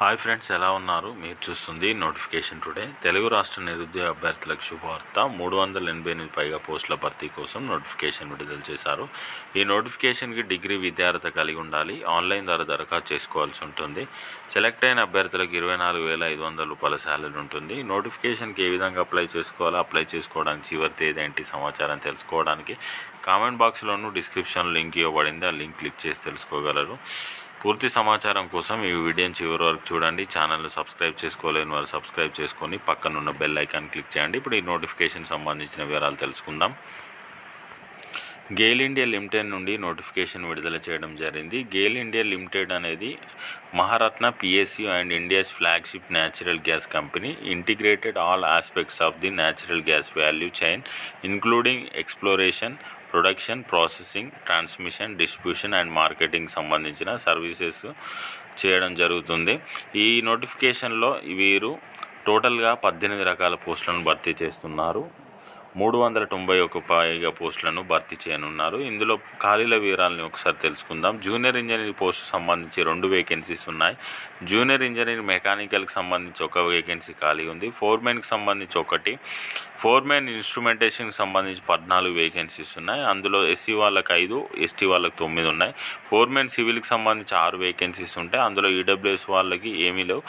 Hi friends ఎలా ఉన్నారు? మీరు చూస్తుంది నోటిఫికేషన్ టుడే. తెలుగు రాష్ట్ర నిరుద్యోగ అభ్యర్థులకు శుభవార్త. మూడు వందల ఎనభై ఎనిమిది పైగా పోస్టుల భర్తీ కోసం నోటిఫికేషన్ విడుదల చేశారు. ఈ నోటిఫికేషన్కి డిగ్రీ విద్యార్హత కలిగి ఉండాలి. ఆన్లైన్ ద్వారా దరఖాస్తు చేసుకోవాల్సి ఉంటుంది. సెలెక్ట్ అయిన అభ్యర్థులకు ఇరవై నాలుగు వేల ఐదు వందల రూపాయల శాలరీ ఉంటుంది. నోటిఫికేషన్కి ఏ విధంగా అప్లై చేసుకోవాలో అప్లై చేసుకోవడానికి చివరి తేదీ ఏంటి సమాచారం తెలుసుకోవడానికి కామెంట్ బాక్స్లోనూ డిస్క్రిప్షన్ లింక్ ఇవ్వబడింది. ఆ లింక్ క్లిక్ చేసి తెలుసుకోగలరు. పూర్తి సమాచారం కోసం ఈ వీడియోని చివరి వరకు చూడండి. ఛానల్ను సబ్స్క్రైబ్ చేసుకోలేని వారు సబ్స్క్రైబ్ చేసుకొని పక్కనున్న బెల్ ఐకాన్ క్లిక్ చేయండి. ఇప్పుడు ఈ నోటిఫికేషన్ సంబంధించిన వివరాలు తెలుసుకుందాం. గేల్ ఇండియా లిమిటెడ్ నుండి నోటిఫికేషన్ విడుదల చేయడం జరిగింది. గేల్ ఇండియా లిమిటెడ్ అనేది Maharatna PSU and India's flagship natural gas company integrated all aspects of the natural gas value chain including exploration production processing transmission distribution and marketing సంబంధించిన services చేయడం జరుగుతుంది. ఈ నోటిఫికేషన్లో వీరు టోటల్గా పద్దెనిమిది రకాల పోస్టులను భర్తీ చేస్తున్నారు. మూడు వందల తొంభై ఒక పైగా పోస్టులను భర్తీ చేయనున్నారు. ఇందులో ఖాళీల వివరాలని ఒకసారి తెలుసుకుందాం. జూనియర్ ఇంజనీరింగ్ పోస్ట్ సంబంధించి రెండు వేకెన్సీస్ ఉన్నాయి. జూనియర్ ఇంజనీరింగ్ మెకానికల్కి సంబంధించి ఒక వేకెన్సీ ఖాళీ ఉంది. ఫోర్మెన్కి సంబంధించి ఒకటి. ఫోర్మెన్ ఇన్స్ట్రుమెంటేషన్కి సంబంధించి పద్నాలుగు వేకెన్సీస్ ఉన్నాయి. అందులో ఎస్సీ వాళ్ళకి ఐదు ఎస్టీ వాళ్ళకి తొమ్మిది ఉన్నాయి. ఫోర్మెన్ సివిల్కి సంబంధించి ఆరు వేకెన్సీస్ ఉంటాయి. అందులో ఈడబ్ల్యూఎస్ వాళ్ళకి ఏమీ లేవు.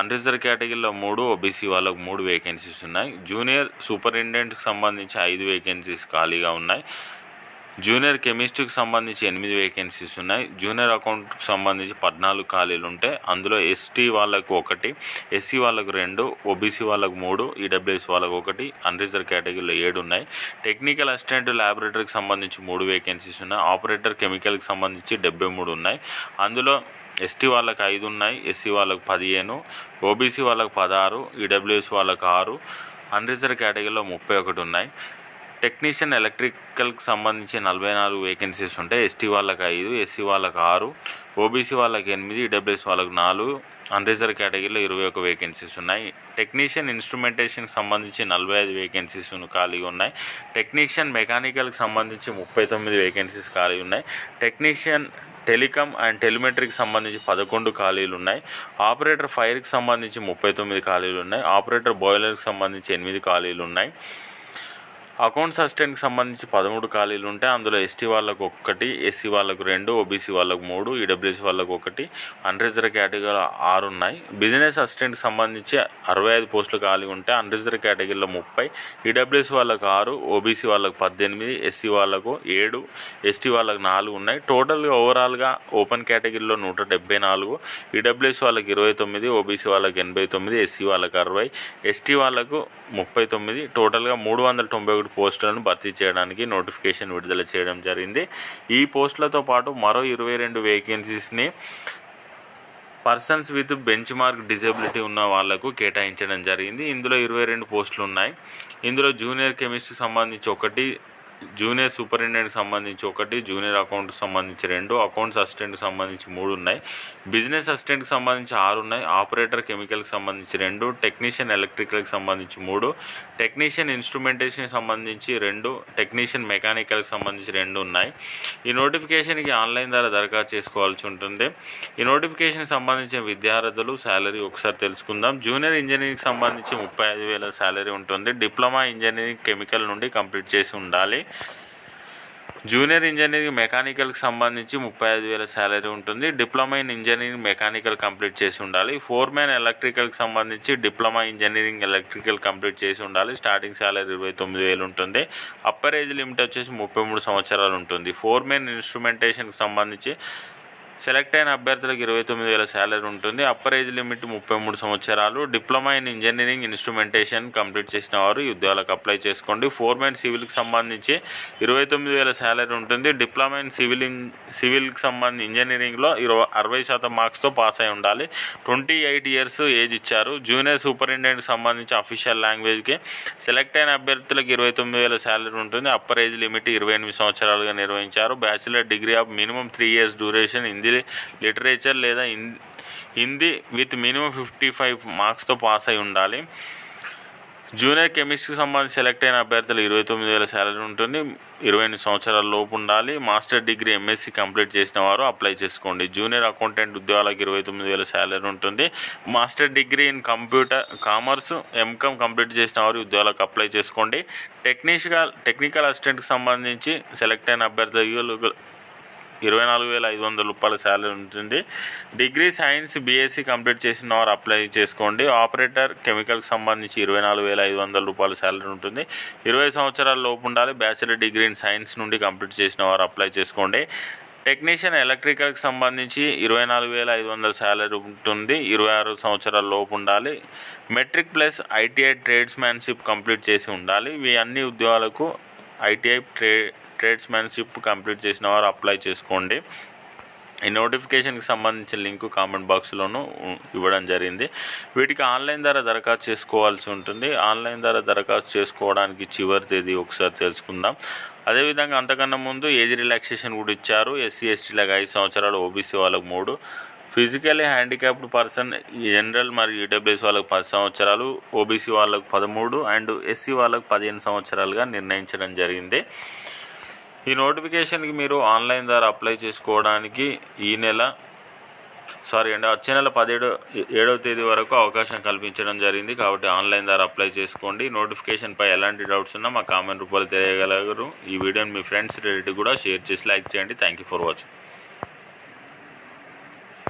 అన్రిజర్వ్ కేటగిరీలో మూడు ఓబీసీ వాళ్ళకు మూడు వేకెన్సీస్ ఉన్నాయి. జూనియర్ సూపరింటెండెంట్కి సంబంధించి ఐదు వేకెన్సీస్ ఖాళీగా ఉన్నాయి. జూనియర్ కెమిస్ట్రీకి సంబంధించి ఎనిమిది వేకెన్సీస్ ఉన్నాయి. జూనియర్ అకౌంట్కి సంబంధించి పద్నాలుగు ఖాళీలు ఉంటాయి. అందులో ఎస్టీ వాళ్ళకు ఒకటి ఎస్సీ వాళ్ళకు రెండు ఓబీసీ వాళ్ళకు మూడు ఈడబ్ల్యూఎస్ వాళ్ళకు ఒకటి అన్రిజర్వ్ కేటగిరీలో ఏడు ఉన్నాయి. టెక్నికల్ అసిస్టెంట్ ల్యాబొరేటరీకి సంబంధించి మూడు వేకెన్సీస్ ఉన్నాయి. ఆపరేటర్ కెమికల్కి సంబంధించి డెబ్బై మూడు ఉన్నాయి. అందులో ఎస్టీ వాళ్ళకి ఐదు ఉన్నాయి ఎస్సీ వాళ్ళకి పదిహేను ఓబీసీ వాళ్ళకి పదహారు ఈడబ్ల్యూఎస్ వాళ్ళకి ఆరు అన్రిజర్వ్ కేటగిరీలో ముప్పై ఒకటి ఉన్నాయి. టెక్నీషియన్ ఎలక్ట్రికల్కి సంబంధించి నలభై నాలుగు వేకెన్సీస్ ఉంటాయి ఎస్టీ వాళ్ళకి ఐదు ఎస్సీ వాళ్ళకి ఆరు ఓబీసీ వాళ్ళకి ఎనిమిది ఈడబ్ల్యూఎస్ వాళ్ళకి నాలుగు అన్రిజర్వ్ కేటగిరీలో ఇరవై ఒక వేకెన్సీస్ ఉన్నాయి. టెక్నీషియన్ ఇన్స్ట్రుమెంటేషన్కి సంబంధించి నలభై ఐదు వేకెన్సీస్ ఖాళీగా ఉన్నాయి. టెక్నీషియన్ మెకానికల్కి సంబంధించి ముప్పై తొమ్మిది వేకెన్సీస్ ఖాళీ ఉన్నాయి. టెక్నీషియన్ టెలికామ్ అండ్ టెలిమెట్రీకి సంబంధించి పదకొండు ఖాళీలు ఉన్నాయి. ఆపరేటర్ ఫైర్కి సంబంధించి ముప్పై తొమ్మిది ఖాళీలు ఉన్నాయి. ఆపరేటర్ బాయిలర్కి సంబంధించి ఎనిమిది ఖాళీలు ఉన్నాయి. అకౌంట్స్ అసిస్టెంట్కి సంబంధించి పదమూడు ఖాళీలు ఉంటాయి. అందులో ఎస్టీ వాళ్ళకు ఒకటి ఎస్సీ వాళ్ళకు రెండు ఓబీసీ వాళ్ళకు మూడు ఈడబ్ల్యూసీ వాళ్ళకు ఒకటి అన్రిజర్వ్ కేటగిరీలో ఆరు ఉన్నాయి. బిజినెస్ అసిస్టెంట్కి సంబంధించి అరవై ఐదు పోస్టులు ఖాళీ ఉంటాయి. అన్రిజర్వ్ కేటగిరీలో ముప్పై ఈడబ్ల్యూసీ వాళ్ళకు ఆరు ఓబీసీ వాళ్ళకు పద్దెనిమిది ఎస్సీ వాళ్ళకు ఏడు ఎస్టీ వాళ్ళకు నాలుగు ఉన్నాయి. టోటల్గా ఓవరాల్గా ఓపెన్ కేటగిరీలో నూట డెబ్బై నాలుగు ఈడబ్ల్యూసీ వాళ్ళకి ఇరవై తొమ్మిది ఓబీసీ వాళ్ళకి ఎనభై తొమ్మిది ఎస్సీ వాళ్ళకి అరవై ఎస్టీ వాళ్ళకు ముప్పై తొమ్మిది టోటల్గా మూడు వందల తొంభై ఒకటి పోస్టులను భర్తీ చేయడానికి నోటిఫికేషన్ విడుదల చేయడం జరిగింది. ఈ పోస్టులతో పాటు మరో ఇరవై రెండు వేకెన్సీస్ని persons with benchmark disability ఉన్న వాళ్ళకు కేటాయించడం జరిగింది. ఇందులో ఇరవై రెండు పోస్టులు ఉన్నాయి. ఇందులో జూనియర్ కెమిస్ట్రీకి సంబంధించి ఒకటి జూనియర్ సూపరింటెండెంట్కి సంబంధించి ఒకటి జూనియర్ అకౌంట్కి సంబంధించి రెండు అకౌంట్స్ అసిస్టెంట్కి సంబంధించి మూడు ఉన్నాయి. బిజినెస్ అసిస్టెంట్కి సంబంధించి ఆరు ఉన్నాయి. ఆపరేటర్ కెమికల్కి సంబంధించి రెండు టెక్నీషియన్ ఎలక్ట్రికల్కి సంబంధించి మూడు టెక్నీషియన్ ఇన్స్ట్రుమెంటేషన్కి సంబంధించి రెండు టెక్నీషియన్ మెకానికల్కి సంబంధించి రెండు ఉన్నాయి. ఈ నోటిఫికేషన్కి ఆన్లైన్ ద్వారా దరఖాస్తు చేసుకోవాల్సి ఉంటుంది. ఈ నోటిఫికేషన్కి సంబంధించిన విద్యార్థులు శాలరీ ఒకసారి తెలుసుకుందాం. జూనియర్ ఇంజనీరింగ్కి సంబంధించి ముప్పై ఐదు వేల శాలరీ ఉంటుంది. డిప్లొమా ఇంజనీరింగ్ కెమికల్ నుండి కంప్లీట్ చేసి ఉండాలి. జూనియర్ ఇంజనీరింగ్ మెకానికల్కి సంబంధించి ముప్పై ఐదు వేల శాలరీ ఉంటుంది. Diploma in engineering mechanical complete చేసి ఉండాలి. ఫోర్ మ్యాన్ ఎలక్ట్రికల్కి సంబంధించి డిప్లొమా ఇంజనీరింగ్ ఎలక్ట్రికల్ కంప్లీట్ చేసి ఉండాలి. స్టార్టింగ్ శాలరీ ఇరవై తొమ్మిది వేలు ఉంటుంది. అప్పర్ ఏజ్ లిమిట్ వచ్చేసి ముప్పై మూడు సంవత్సరాలు ఉంటుంది. ఫోర్ మ్యాన్ ఇన్స్ట్రుమెంటేషన్కి సంబంధించి సెలెక్ట్ అయిన అభ్యర్థులకు ఇరవై తొమ్మిది వేల శాలరీ ఉంటుంది. అప్పర్ ఏజ్ లిమిట్ ముప్పై మూడు సంవత్సరాలు. Diploma in engineering instrumentation complete చేసిన వారు ఈ ఉద్యోగాలకు అప్లై చేసుకోండి. ఫోర్మెన్ సివిల్కి సంబంధించి ఇరవై తొమ్మిది వేల శాలరీ ఉంటుంది. డిప్లొమా ఇన్ సివిల్ సివిల్కి సంబంధించి ఇంజనీరింగ్లో ఇరవై అరవై శాతం మార్క్స్తో పాస్ అయి ఉండాలి. ట్వంటీ ఎయిట్ ఇయర్స్ ఏజ్ ఇచ్చారు. జూనియర్ సూపరింటెండెంట్కి సంబంధించి అఫీషియల్ లాంగ్వేజ్కి సెలెక్ట్ అయిన అభ్యర్థులకు ఇరవై తొమ్మిది వేల శాలరీ ఉంటుంది. అప్పర్ ఏజ్ లిమిట్ ఇరవై ఎనిమిది సంవత్సరాలుగా నిర్వహించారు. Bachelor degree of minimum three years duration Hindi literature లేదా Hindi with minimum fifty five మార్క్స్తో pass అయి ఉండాలి. జూనియర్ కెమిస్ట్రీకి సంబంధించి సెలెక్ట్ అయిన అభ్యర్థులు ఇరవై తొమ్మిది వేల శాలరీ ఉంటుంది. ఇరవై ఎనిమిది సంవత్సరాల లోపు ఉండాలి. మాస్టర్ డిగ్రీ ఎంఎస్సి కంప్లీట్ చేసిన వారు అప్లై చేసుకోండి. జూనియర్ అకౌంటెంట్ ఉద్యోగాలకు ఇరవై తొమ్మిది వేల శాలరీ ఉంటుంది. Master degree in computer commerce MCom complete చేసిన వారు ఉద్యోగాలకు అప్లై చేసుకోండి. టెక్నిషికల్ టెక్నికల్ అసిస్టెంట్కి సంబంధించి సెలెక్ట్ అయిన అభ్యర్థులు ఇరవై నాలుగు వేల ఐదు వందల రూపాయల శాలరీ ఉంటుంది. డిగ్రీ సైన్స్ బీఎస్సీ కంప్లీట్ చేసిన వారు అప్లై చేసుకోండి. ఆపరేటర్ కెమికల్కి సంబంధించి ఇరవై నాలుగు వేల ఐదు వందల రూపాయల శాలరీ ఉంటుంది. ఇరవై సంవత్సరాల లోపు ఉండాలి. బ్యాచిలర్ డిగ్రీ ఇన్ సైన్స్ నుండి కంప్లీట్ చేసిన వారు అప్లై చేసుకోండి. టెక్నీషియన్ ఎలక్ట్రికల్కి సంబంధించి ఇరవై నాలుగు వేల ఐదు వందల శాలరీ ఉంటుంది. ఇరవై ఆరు సంవత్సరాల లోపు ఉండాలి. Matric plus ITI tradesmanship complete చేసి ఉండాలి. ఇవి అన్ని ఉద్యోగాలకు ఐటీఐ ట్రే ట్రేడ్స్మెన్షిప్ కంప్లీట్ చేసిన వారు అప్లై చేసుకోండి. ఈ నోటిఫికేషన్కి సంబంధించిన లింకు కామెంట్ బాక్స్లోనూ ఇవ్వడం జరిగింది. వీటికి ఆన్లైన్ ద్వారా దరఖాస్తు చేసుకోవాల్సి ఉంటుంది. ఆన్లైన్ ద్వారా దరఖాస్తు చేసుకోవడానికి చివరి తేదీ ఒకసారి తెలుసుకుందాం. అదేవిధంగా అంతకన్నా ముందు ఏజ్ రిలాక్సేషన్ కూడా ఇచ్చారు. ఎస్సీ ఎస్టీలకు ఐదు సంవత్సరాలు ఓబీసీ వాళ్ళకు మూడు. ఫిజికల్లీ హ్యాండిక్యాప్డ్ పర్సన్ జనరల్ మరియు ఈడబ్ల్యూఎస్ వాళ్ళకు పది సంవత్సరాలు ఓబీసీ వాళ్ళకు పదమూడు అండ్ ఎస్సీ వాళ్ళకు పదిహేను సంవత్సరాలుగా నిర్ణయించడం జరిగింది. ఈ నోటిఫికేషన్కి మీరు ఆన్లైన్ ద్వారా అప్లై చేసుకోవడానికి ఈ నెల సారీ అండి వచ్చే నెల పదిహేడు ఏడవ తేదీ వరకు అవకాశం కల్పించడం జరిగింది. కాబట్టి ఆన్లైన్ ద్వారా అప్లై చేసుకోండి. నోటిఫికేషన్పై ఎలాంటి డౌట్స్ ఉన్నా మా కామెంట్ రూపాయలు తెలియగలగరు ఈ వీడియోని మీ ఫ్రెండ్స్ రిలేటివ్ కూడా షేర్ చేసి లైక్ చేయండి. Thank you for watching.